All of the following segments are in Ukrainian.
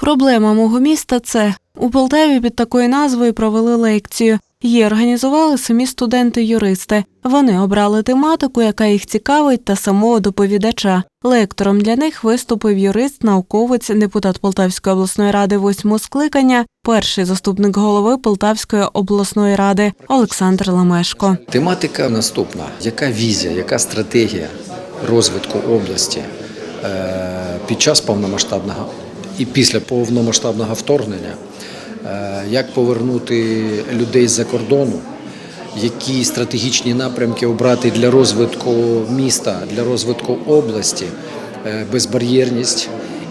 Проблема мого міста це у Полтаві під такою назвою провели лекцію. Її організували самі студенти-юристи. Вони обрали тематику, яка їх цікавить, та самого доповідача. Лектором для них виступив юрист, науковець, депутат Полтавської обласної ради восьмого скликання, перший заступник голови Полтавської обласної ради Олександр Ламешко. Тематика наступна: яка візія, яка стратегія розвитку області е, під час повномасштабного і після повномасштабного вторгнення, Е, як повернути людей з-за кордону, які стратегічні напрямки обрати для розвитку міста, для розвитку області, е, безбар'єрність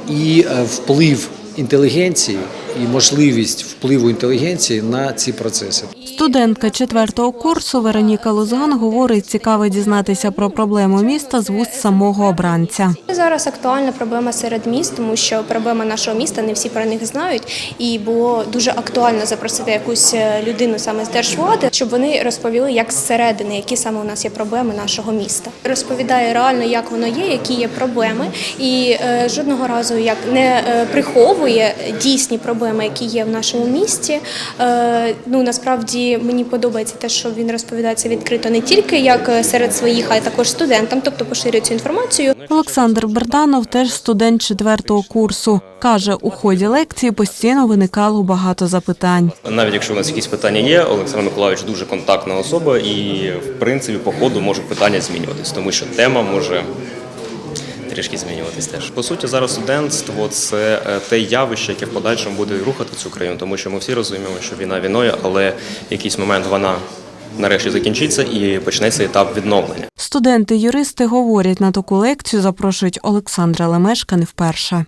і е, вплив інтелігенції і можливість впливу інтелігенції на ці процеси. Студентка четвертого курсу Вероніка Лузган говорить, цікаво дізнатися про проблему міста з вуст самого обранця. Зараз актуальна проблема серед міст, тому що проблема нашого міста не всі про них знають, і було дуже актуально запросити якусь е, людину саме з держвлади, щоб вони розповіли, як зсередини, які саме у нас є проблеми нашого міста. Розповідає реально, як воно є, які є проблеми, і е, жодного разу як не е, приховує дійсні проблеми, які є в нашому місті. Е, ну насправді мені подобається те, що він розповідає це відкрито не тільки як е, серед своїх, а й також студентам, тобто поширює цю інформацію. Олександр Берданов теж студент четвертого курсу. Каже, у ході лекції постійно виникало багато запитань. Навіть якщо у нас якісь питання є, Олександр Миколайович дуже контактна особа, і в принципі по ходу можуть питання змінюватись, тому що тема може трішки змінюватись теж. По суті, зараз студентство це е, те явище, яке в подальшому буде рухати цю країну, тому що ми всі розуміємо, що війна війною, але в якийсь момент вона нарешті закінчиться і почнеться етап відновлення. Студенти-юристи говорять на таку лекцію, запрошують Олександра Лемешка не вперше.